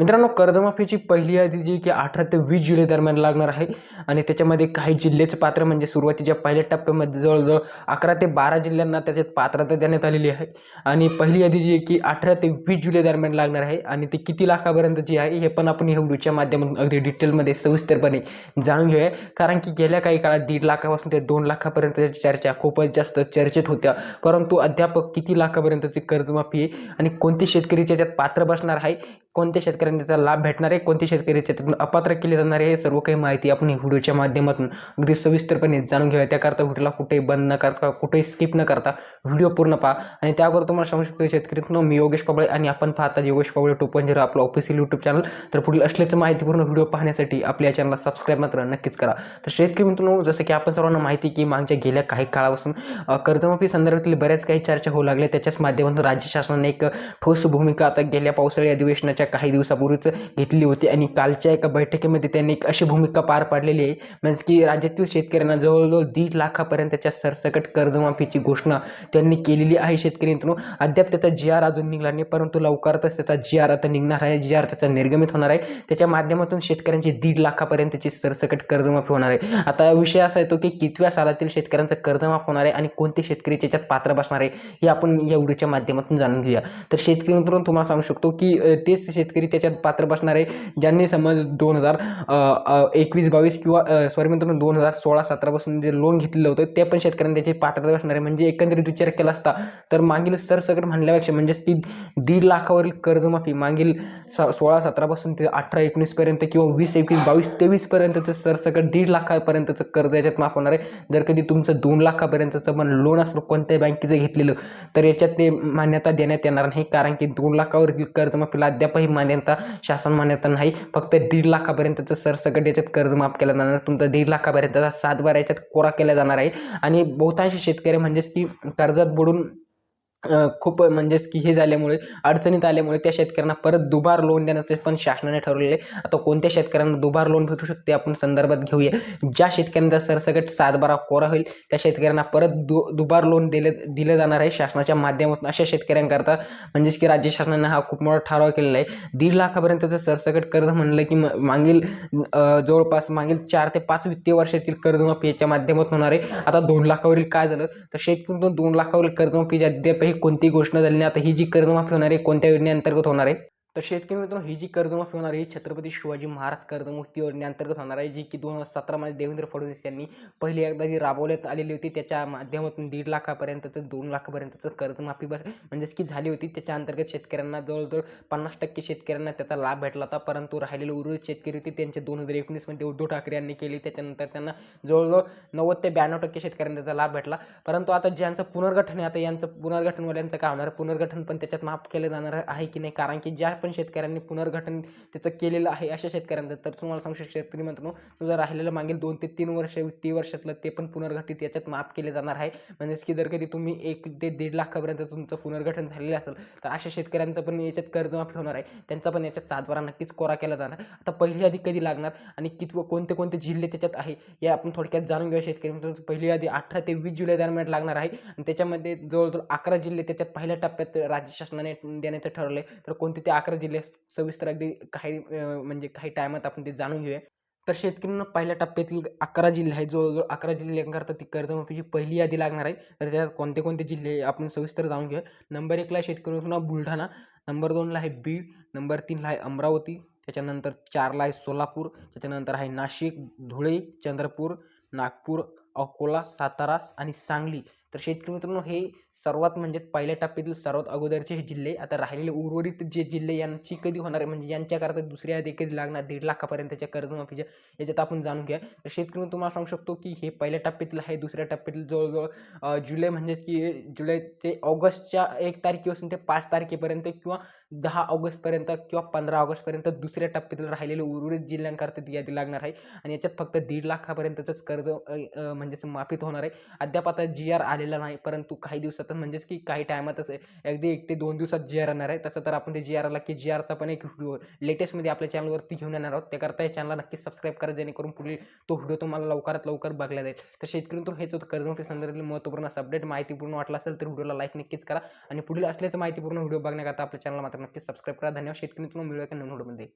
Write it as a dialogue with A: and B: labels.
A: मित्रांनो कर्जमाफीची पहिली यादी जी की अठरा ते वीस जुलै दरम्यान लागणार आहे. आणि त्याच्यामध्ये काही जिल्ह्याचे पात्र म्हणजे सुरुवातीच्या पहिल्या टप्प्यामध्ये जवळजवळ अकरा ते बारा जिल्ह्यांना त्याच्यात पात्रता देण्यात आलेली आहे. आणि पहिली यादी जी आहे की अठरा ते वीस जुलै दरम्यान लागणार आहे. आणि ती किती लाखापर्यंतची आहे हे पण आपण ह्या व्हिडिओच्या माध्यमातून अगदी डिटेलमध्ये सविस्तरपणे जाणून घेऊया. कारण की गेल्या काही काळात दीड लाखापासून ते दोन लाखापर्यंतची चर्चा खूपच जास्त चर्चेत होत्या. परंतु अध्यापक किती लाखापर्यंतची कर्जमाफी आहे आणि कोणते शेतकरी त्याच्यात पात्र बसणार आहे कोणत्या शेतकऱ्यांना त्याचा लाभ भेटणार आहे कोणते शेतकरी त्याच्यातून अपात्र केले जाणार आहे हे सर्व काही माहिती आपण व्हिडिओच्या माध्यमातून अगदी सविस्तरपणे जाणून घेऊया. त्याकरता व्हिडिओला कुठेही बंद न करता कुठेही स्किप न करता व्हिडिओ पूर्ण पहा. आणि त्यावर तुम्हाला सांगू शकतो शेतकरी मी योगेश पबळे आणि आपण पाहता Yogesh Pable two point zero आपलं ऑफिशियल यूट्यूब चॅनल तर पुढील असल्याचं माहितीपूर्ण व्हिडिओ पाहण्यासाठी आपल्या चॅनलला सबस्क्राईब मात्र नक्कीच करा. तर शेतकरी मित्रांनो जसं की आपण सर्वांना माहिती की मागच्या गेल्या काही काळापासून कर्जमाफी संदर्भातील बऱ्याच काही चर्चा होऊ लागल्या. त्याच्याच माध्यमातून राज्य शासनाने एक ठोस भूमिका आता गेल्या पावसाळी अधिवेशनाच्या काही दिवसापूर्वीच घेतली होती आणि कालच्या एका बैठकीमध्ये त्यांनी एक अशी भूमिका पार पाडलेली आहे. म्हणजे की राज्यातील शेतकऱ्यांना जवळजवळ दीड लाखापर्यंतच्या सरसकट कर्जमाफीची घोषणा त्यांनी केलेली आहे शेतकरी अद्याप त्याचा जी आर अजून निघाला नाही परंतु लवकरच त्याचा जी आर आता निघणार आहे. जी आर त्याचा निर्गमित होणार आहे. त्याच्या माध्यमातून शेतकऱ्यांची दीड लाखापर्यंतची सरसकट कर्जमाफी होणार आहे. आता विषय असा येतो की कितव्या सालातील शेतकऱ्यांचं कर्जमाफ होणार आहे आणि कोणते शेतकरी त्याच्यात पात्र बसणार आहे हे आपण या व्हिडिओच्या माध्यमातून जाणून घेऊया. तर शेतकरी मित्रांनो तुम्हाला सांगू शकतो की तेच तेच शेतकरी त्याच्यात पात्र बसणार आहे ज्यांनी समज दोन हजार एकवीस बावीस किंवा सॉरी मित्रांनो दोन हजार सोळा सतरापासून जे लोन घेतलेलं होतं ते पण शेतकऱ्यांनी त्याची पात्रता बसणार आहे. म्हणजे एकंदरीत विचार केला असता तर मागील सरसकट म्हणल्यापेक्षा म्हणजेच ती दीड लाखावरील कर्जमाफी मागील स सोळा सतरापासून ते अठरा एकोणीसपर्यंत किंवा वीस एकवीस बावीस तेवीसपर्यंतचं सरसकट दीड लाखापर्यंतचं कर्ज याच्यात माफ होणार आहे. जर कधी तुमचं दोन लाखापर्यंतचं पण लोन असलं कोणत्याही बँकेचं घेतलेलं तर याच्यात ते मान्यता देण्यात येणार नाही. कारण की दोन लाखावरील कर्जमाफीला अद्याप अद्यापही मान्यता शासन मान्यता नाही. फक्त दीड लाखापर्यंतचं सरसकट याच्यात कर्ज माफ केलं जाणार. तुमचं दीड लाखापर्यंतचा सातबारा याच्यात कोरा केला जाणार आहे. आणि बहुतांश शेतकरी म्हणजेच की कर्जात बुडून खूप म्हणजेच की हे झाल्यामुळे अडचणीत आल्यामुळे त्या शेतकऱ्यांना परत दुबार लोन देण्याचे पण शासनाने ठरवलेले आहे. आता कोणत्या शेतकऱ्यांना दुबार लोन भेटू शकते आपण संदर्भात घेऊया. ज्या शेतकऱ्यांचा सरसकट सातबारा कोरा होईल त्या शेतकऱ्यांना परत दु दुबार लोन दिले दिलं जाणार आहे शासनाच्या माध्यमातून. अशा शेतकऱ्यांकरता म्हणजेच की राज्य शासनाने हा खूप मोठा ठराव केलेला आहे. दीड लाखापर्यंतचं सरसकट कर्ज म्हणलं की म- मागील जवळपास मागील चार ते पाच वित्तीय वर्षातील कर्जमाफी याच्या माध्यमातून होणार आहे. आता दोन लाखावरील काय झालं? तर शेतकऱ्यांतून दोन लाखावरील कर्जमाफी अद्यापही कोणती घोषणा झाली नाही आता ही जी कर्जमाफी होणार आहे कोणत्या योजनेअंतर्गत होणार आहे तर शेतकरी मित्रांनो ही जी कर्जमाफी होणार आहे ही छत्रपती शिवाजी महाराज कर्जमुक्ती योजनेअंतर्गत होणार आहे जी की दोन हजार सतरामध्ये देवेंद्र फडणवीस यांनी पहिली एकदा जी राबवण्यात आलेली होती त्याच्या माध्यमातून दीड लाखापर्यंतचं दोन लाखापर्यंतचं कर्जमाफी म्हणजेच की झाली होती. त्याच्या अंतर्गत शेतकऱ्यांना जवळजवळ पन्नास टक्के शेतकऱ्यांना त्याचा लाभ भेटला होता परंतु राहिलेले उर्वरित शेतकरी होते त्यांचे दोन हजार एकोणीसमध्ये उद्धव ठाकरे यांनी केली त्याच्यानंतर त्यांना जवळजवळ नव्वद ते ब्याण्णव टक्के शेतकऱ्यांना त्याचा लाभ भेटला. परंतु आता ज्यांचं पुनर्गठन आहे आता यांचं पुनर्गठनवाल्यांचं काय होणार? पुनर्गठन पण त्याच्यात माफ केलं जाणार आहे की नाही? कारण की ज्या पण शेतकऱ्यांनी पुनर्गठन त्याचं केलेलं आहे अशा शेतकऱ्यांचं. तर तुम्हाला सांगू शकतो शेतकरी मित्रांनो तुझं राहिलेलं मागील दोन ते तीन वर्ष वित्तीय वर्षातलं ते पण पुनर्गठित याच्यात माफ केले जाणार आहे. म्हणजेच की जर कधी तुम्ही एक ते दीड लाखापर्यंत तुमचं पुनर्गठन झालेलं असेल तर अशा शेतकऱ्यांचं पण याच्यात कर्जमाफी होणार आहे. त्यांचा पण याच्यात सातबारा नक्कीच कोरा केला जाणार. आता पहिली यादी कधी लागणार आणि किती कोणते कोणते जिल्हे त्याच्यात आहे हे आपण थोडक्यात जाणून घेऊया शेतकरी मित्रांनो. पहिली यादी अठरा ते वीस जुलै दरम्यान लागणार आहे आणि त्याच्यामध्ये जवळजवळ अकरा जिल्हे त्याच्यात पहिल्या टप्प्यात राज्य शासनाने देण्याचं ठरवलं आहे तर कोणते ते अकरा अकरा जिल्हे सविस्तर अगदी काही म्हणजे काही टायमात आपण ते जाणून घेऊया. तर शेतकऱ्यांना पहिल्या टप्प्यातील अकरा जिल्हे आहेत जवळजवळ अकरा जिल्ह्यांकरता ती कर्जमाफीची पहिली यादी लागणार आहे. तर त्यात कोणते कोणते जिल्हे आपण सविस्तर जाणून घेऊया. नंबर एकला शेतकऱ्यांना बुलढाणा. नंबर दोनला आहे बीड. नंबर तीनला आहे अमरावती. त्याच्यानंतर चारला आहे सोलापूर. त्याच्यानंतर आहे नाशिक धुळे चंद्रपूर नागपूर अकोला सातारा आणि सांगली. तर शेतकरी मित्रांनो हे सर्वात म्हणजे पहिल्या टप्प्यातील सर्वात अगोदरचे हे जिल्हे. आता राहिलेले उर्वरित जे जिल्हे यांची कधी होणार आहे? म्हणजे यांच्याकरता दुसऱ्या यादी कधी लागणार? दीड लाखापर्यंतच्या कर्जमाफीच्या याच्यात आपण जाणून घ्या. तर शेतकरी तुम्हाला सांगू शकतो की हे पहिल्या टप्प्यातील आहे दुसऱ्या टप्प्यातील जवळजवळ जुलै म्हणजेच की जुलै ते ऑगस्टच्या एक तारखेपासून ते पाच तारखेपर्यंत किंवा दहा ऑगस्टपर्यंत किंवा पंधरा ऑगस्टपर्यंत दुसऱ्या टप्प्यातील राहिलेले उर्वरित जिल्ह्यांकरता ती यादी लागणार आहे. आणि याच्यात फक्त दीड लाखापर्यंतच कर्ज म्हणजेच माफीत होणार आहे. अद्याप आता जी आर आलेला नाही. परंतु काही दिवसात म्हणजेच की काही टायमातच अगदी एक ते दोन दिवसात जी आर येणार आहे. तसं तर आपण ते जी आर आला की जी आरचा पण एक व्हिडिओ लेटेस्टमध्ये आपल्या चॅनलवरती घेऊन येणार आहोत. त्याकरता या चॅनलला नक्कीच सबस्क्राईब करा जेणेकरून पुढील तो व्हिडिओ तुम्हाला लवकरात लवकर बघला जाईल तर शेतकरी तर हेच होतं. कर्जमुक्ती संदर्भातील महत्त्वपूर्ण अपडेट माहितीपूर्ण वाटला असेल तर व्हिडिओला लाईक नक्कीच करा. आणि पुढील असल्याचं माहितीपूर्ण व्हिडिओ बघण्याकरता आपल्या चॅनलला मात्र नक्कीच सबस्क्राईब करा. धन्यवाद. शेतकरी तुम्हाला मिळूया का नवीन व्हिडिओमध्ये.